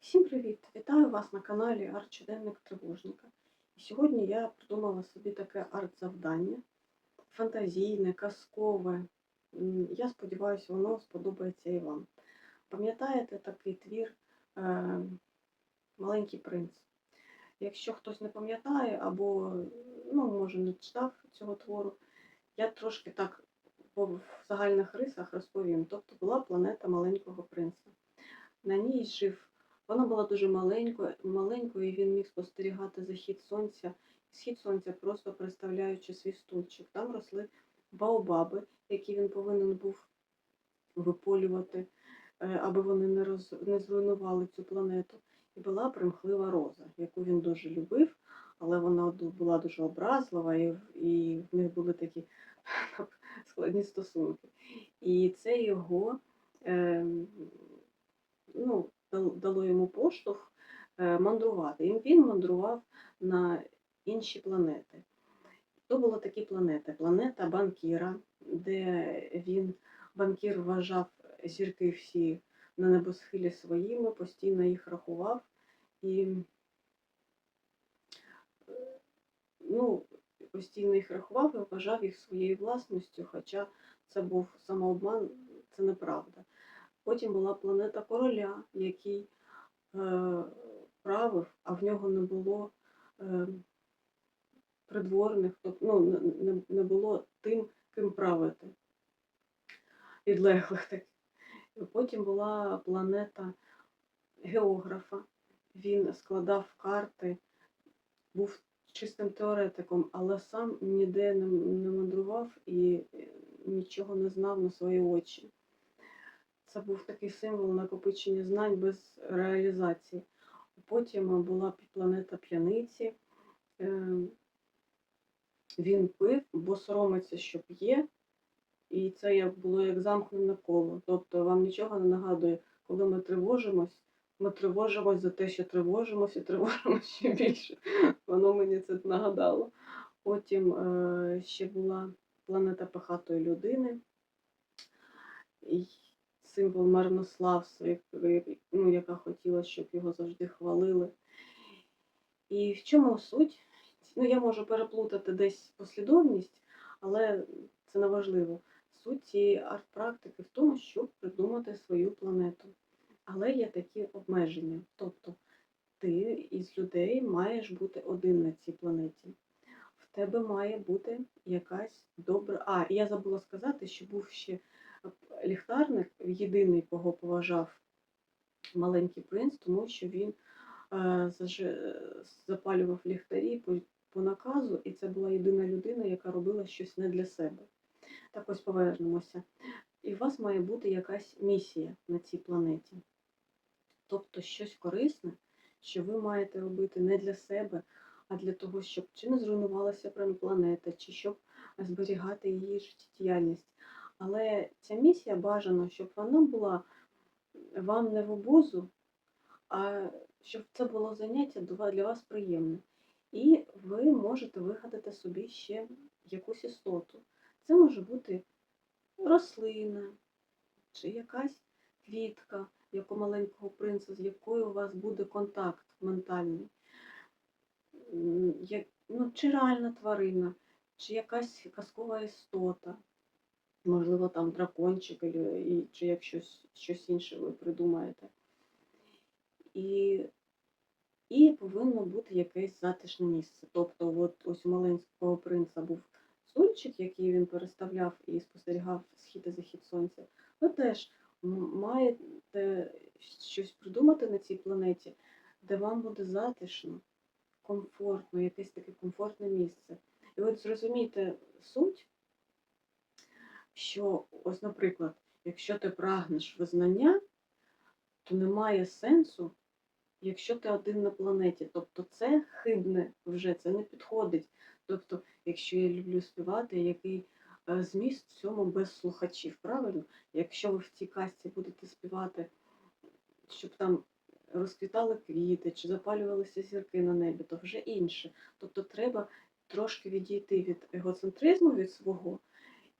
Всім привіт! Вітаю вас на каналі Арт-щоденник Тривожника. І сьогодні я придумала собі таке арт-завдання фантазійне, казкове. Я сподіваюся, воно сподобається і вам. Пам'ятаєте такий твір е, Маленький принц? Якщо хтось не пам'ятає або ну, може не читав цього твору, я трошки так в загальних рисах розповім. Тобто була планета маленького принца. На ній жив вона була дуже маленькою, маленькою, і він міг спостерігати захід сонця, схід сонця, просто представляючи свій стульчик. Там росли баобаби, які він повинен був виполювати, е, аби вони не, роз, не зруйнували цю планету. І була примхлива роза, яку він дуже любив, але вона була дуже образлива, і, і в них були такі складні стосунки. І це його. Е, ну, дало йому поштовх е, мандрувати. І він мандрував на інші планети. То були такі планети. Планета банкіра, де він, банкір вважав зірки всі на небосхилі своїми, постійно їх рахував і е, ну, постійно їх рахував і вважав їх своєю власністю, хоча це був самообман, це неправда. Потім була планета короля, який е, правив, а в нього не було е, придворних, тобто ну, не, не- було тим, ким правити. Підлеглих таких. Потім була планета географа. Він складав карти, був чистим теоретиком, але сам ніде не, не мандрував і е, нічого не знав на свої очі. Це був такий символ накопичення знань без реалізації. Потім була планета п'яниці. Е, Він пив, бо соромиться, що п'є, і це як було як замкнене коло. Тобто вам нічого не нагадує, коли ми тривожимось, ми тривожимось за те, що тривожимось, і тривожимось ще більше. Воно мені це нагадало. Потім е, ще була планета пихатої людини. Символ марнославства, ну, яка хотіла, щоб його завжди хвалили. І в чому суть? Ну, я можу переплутати десь послідовність, але це не важливо. Суть цієї арт-практики в тому, щоб придумати свою планету. Але є такі обмеження. Тобто ти із людей маєш бути один на цій планеті. В тебе має бути якась добра. А, я забула сказати, що був ще ліхтарник, єдиний, кого поважав маленький принц, тому що він е, запалював ліхтарі по, по наказу, і це була єдина людина, яка робила щось не для себе. Так ось повернемося. І у вас має бути якась місія на цій планеті. Тобто щось корисне, що ви маєте робити не для себе, а для того, щоб чи не зруйнувалася планета, чи щоб зберігати її життєдіяльність. Але ця місія бажано, щоб вона була вам не в обузу, а щоб це було заняття для вас приємне. І ви можете вигадати собі ще якусь істоту. Це може бути рослина чи якась квітка, як у маленького принца, з якою у вас буде контакт ментальний. Як- ну, чи реальна тварина, чи якась казкова істота. Можливо, там дракончик, і, чи як щось, щось інше ви придумаєте. І, і повинно бути якесь затишне місце. Тобто, от ось у маленького принца був стульчик, який він переставляв і спостерігав схід і захід сонця. Ви теж маєте щось придумати на цій планеті, де вам буде затишно, комфортно, якесь таке комфортне місце. І от зрозумійте суть, що ось, наприклад, якщо ти прагнеш визнання, то немає сенсу, якщо ти один на планеті. Тобто це хибне вже, це не підходить. Тобто, якщо я люблю співати, який е, зміст в цьому без слухачів, правильно? Якщо ви в цій касті будете співати, щоб там розквітали квіти чи запалювалися зірки на небі, то вже інше. Тобто треба трошки відійти від егоцентризму від свого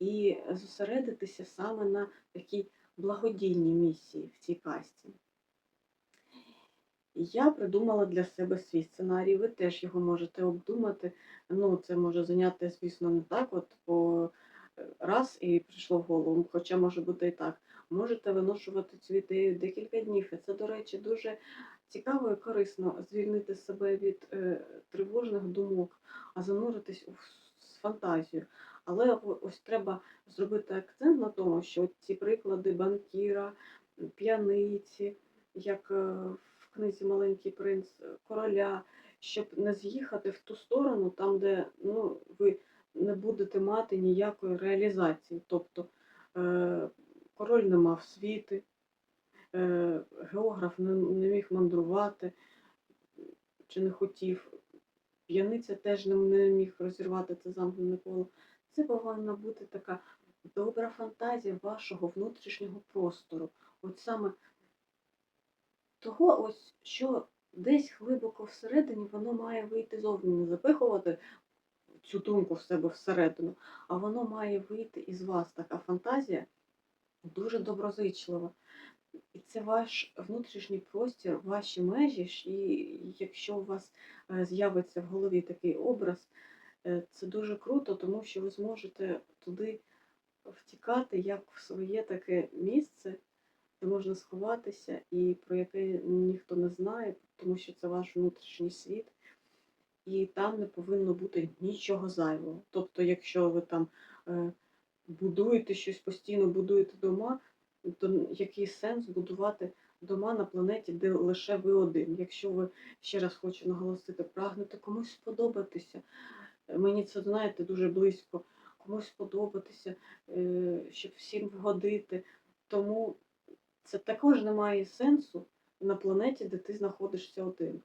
і зосередитися саме на такій благодійній місії в цій касті. Я придумала для себе свій сценарій, ви теж його можете обдумати. Ну, це може зайняти, звісно, не так, от по е, раз і прийшло в голову, хоча може бути і так. Можете виношувати цю ідею декілька днів. І це, до речі, дуже цікаво і корисно звільнити себе від е, тривожних думок, а зануритись у фантазію. Але ось треба зробити акцент на тому, що ці приклади банкіра, п'яниці, як е, в книзі Маленький принц короля, щоб не з'їхати в ту сторону, там, де ну, ви не будете мати ніякої реалізації. Тобто е, король не мав світи, е, географ не, міг мандрувати чи не хотів. П'яниця теж не міг розірвати це замкнене коло. Це повинна бути така добра фантазія вашого внутрішнього простору. От саме того, ось що десь глибоко всередині воно має вийти зовні, не запихувати цю думку в себе всередину, а воно має вийти із вас. Така фантазія дуже доброзичлива. І це ваш внутрішній простір, ваші межі. І якщо у вас е, з'явиться в голові такий образ, це дуже круто, тому що ви зможете туди втікати як в своє таке місце, де можна сховатися, і про яке ніхто не знає, тому що це ваш внутрішній світ, і там не повинно бути нічого зайвого. Тобто, якщо ви там е, будуєте щось постійно, будуєте дома, то який сенс будувати дома на планеті, де лише ви один? Якщо ви ще раз хочу наголосити, прагнете комусь сподобатися. Мені це знаєте дуже близько, комусь сподобатися, е, щоб всім вгодити. Тому це також не має сенсу на планеті, де ти знаходишся один.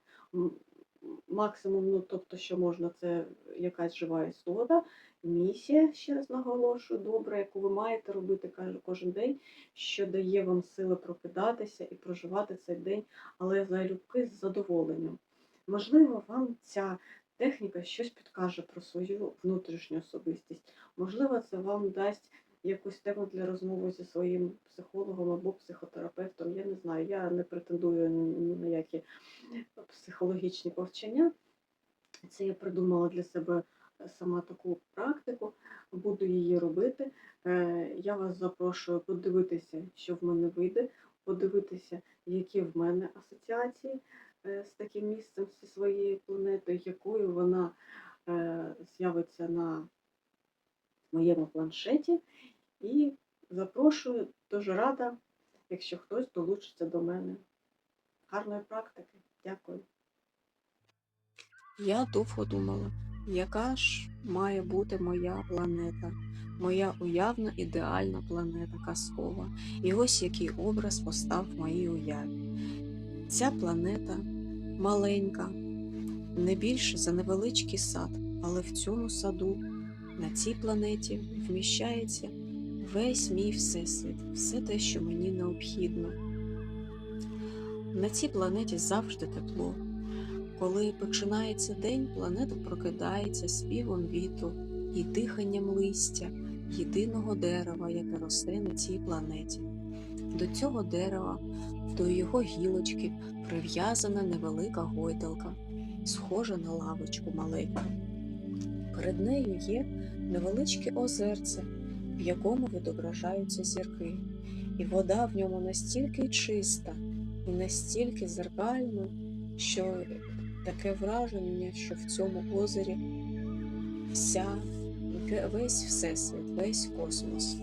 Максимум, ну тобто, що можна, це якась жива істота, місія, ще раз наголошую, добра, яку ви маєте робити кожен день, що дає вам сили прокидатися і проживати цей день, але залюбки з задоволенням. Можливо, вам ця техніка щось підкаже про свою внутрішню особистість. Можливо, це вам дасть якусь тему для розмови зі своїм психологом або психотерапевтом. Я не знаю, я не претендую ні на які психологічні повчання. Це я придумала для себе сама таку практику, буду її робити. Е, Я вас запрошую подивитися, що в мене вийде, подивитися, які в мене асоціації е, з таким місцем, зі своєю планетою, якою вона е, з'явиться на моєму планшеті. І запрошую, дуже рада, якщо хтось долучиться до мене. Гарної практики. Дякую. Я довго думала, яка ж має бути моя планета, моя уявна ідеальна планета казкова. І ось який образ постав в моїй уяві. Ця планета маленька, не більше за невеличкий сад, але в цьому саду, на цій планеті, вміщається весь мій всесвіт, все те, що мені необхідно. На цій планеті завжди тепло. Коли починається день, планета прокидається співом вітру і диханням листя єдиного дерева, яке росте на цій планеті. До цього дерева, до його гілочки прив'язана невелика гойдалка, схожа на лавочку маленьку. Перед нею є невеличке озерце, в якому відображаються зірки, і вода в ньому настільки чиста і настільки зеркальна, що таке враження, що в цьому озері вся, весь всесвіт, весь космос.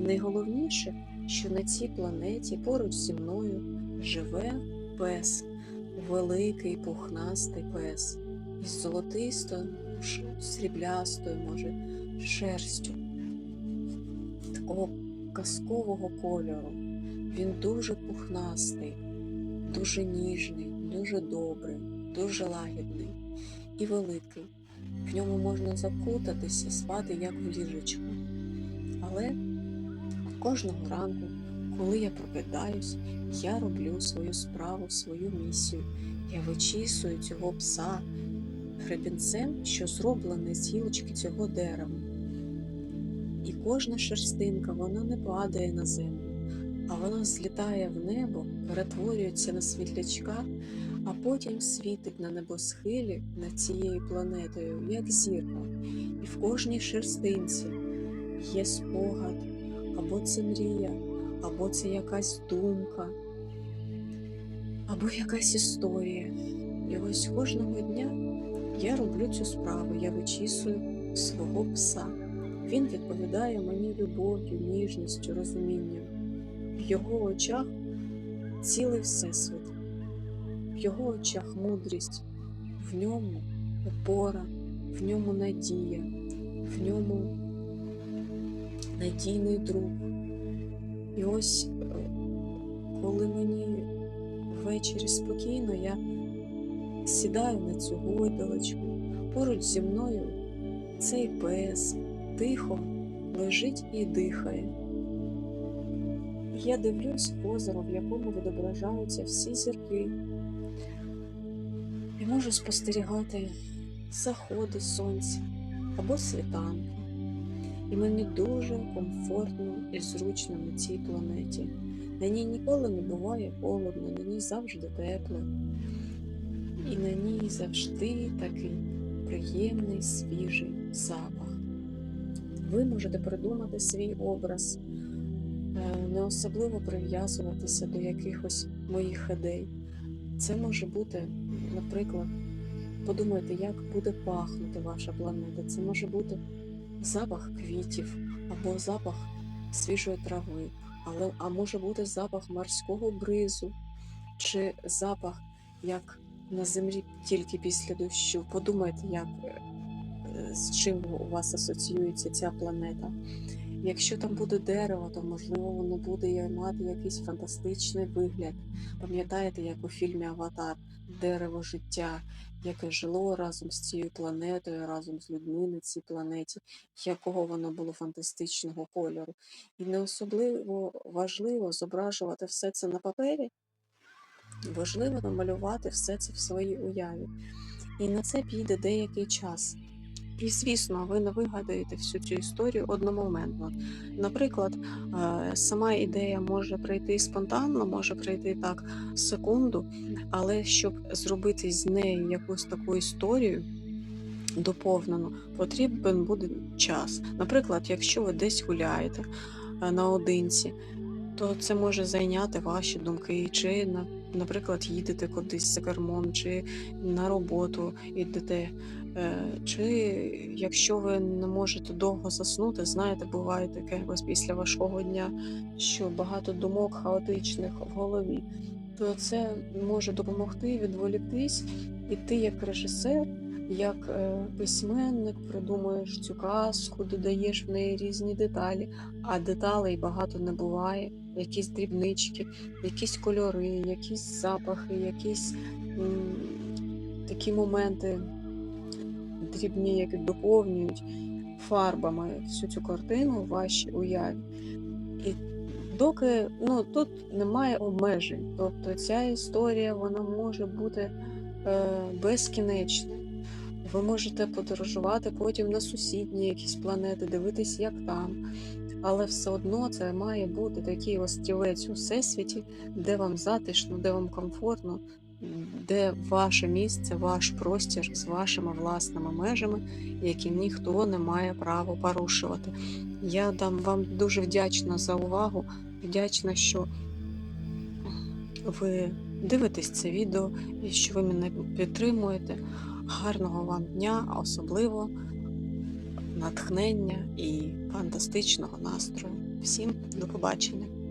Найголовніше, що на цій планеті поруч зі мною живе пес, великий пухнастий пес із золотисто, сріблястою, може, шерстю, такого казкового кольору. Він дуже пухнастий, дуже ніжний, дуже добрий, дуже лагідний і великий. В ньому можна закутатися, спати як в ліжечку. Але кожного ранку, коли я прокидаюсь, я роблю свою справу, свою місію. Я вичісую цього пса гребінцем, що зроблений з гілочки цього дерева. І кожна шерстинка вона не падає на землю, а воно злітає в небо, перетворюється на світлячка, а потім світить на небосхилі над цією планетою, як зірка. І в кожній шерстинці є спогад, або це мрія, або це якась думка, або якась історія. І ось кожного дня я роблю цю справу, я вичісую свого пса. Він відповідає мені любов'ю, ніжністю, розумінням. В його очах цілий всесвіт, в його очах мудрість, в ньому опора, в ньому надія, в ньому надійний друг. І ось е, коли мені ввечері спокійно, я сідаю на цю гойдалочку, поруч зі мною цей пес тихо лежить і дихає. Я дивлюсь озеро, в якому відображаються всі зірки, і можу спостерігати заходи сонця або світанки. І мені дуже комфортно і зручно на цій планеті. На ній ніколи не буває холодно, на ній завжди тепло. І на ній завжди такий приємний свіжий запах. Ви можете придумати свій образ, е, не особливо прив'язуватися до якихось моїх ідей. Це може бути, наприклад, подумайте, як буде пахнути ваша планета. Це може бути запах квітів або запах свіжої трави, але, а може бути запах морського бризу чи запах, як на землі тільки після дощу. Подумайте, як, е, з чим у вас асоціюється ця планета. Якщо там буде дерево, то можливо воно буде мати якийсь фантастичний вигляд. Пам'ятаєте, як у фільмі Аватар дерево життя, яке жило разом з цією планетою, разом з людьми на цій планеті, якого воно було фантастичного кольору. І не особливо важливо зображувати все це на папері, важливо намалювати все це в своїй уяві. І на це піде деякий час. І звісно, ви не вигадаєте всю цю історію одномоментно. Наприклад, е, сама ідея може прийти спонтанно, може прийти так секунду, але щоб зробити з неї якусь таку історію доповнену, потрібен буде час. Наприклад, якщо ви десь гуляєте е, наодинці, то це може зайняти ваші думки, чи, на- наприклад, їдете кудись за кермом, чи на роботу йдете. Е, Чи якщо ви не можете довго заснути, знаєте, буває таке ось після важкого дня, що багато думок хаотичних в голові, то це може допомогти відволіктись, і ти як режисер, як е, письменник придумуєш цю казку, додаєш в неї різні деталі, а деталей багато не буває, якісь дрібнички, якісь кольори, якісь запахи, якісь м, такі моменти дрібні, які доповнюють фарбами всю цю картину в вашій уяві. І доки ну, тут немає обмежень, тобто ця історія вона може бути е, безкінечною. Ви можете подорожувати потім на сусідні якісь планети, дивитись, як там. Але все одно це має бути такий острівець у всесвіті, де вам затишно, де вам комфортно, де ваше місце, ваш простір з вашими власними межами, які ніхто не має права порушувати. Я дам вам дуже вдячна за увагу, вдячна, що ви дивитесь це відео і що ви мене підтримуєте. Гарного вам дня, а особливо натхнення і фантастичного настрою. Всім до побачення!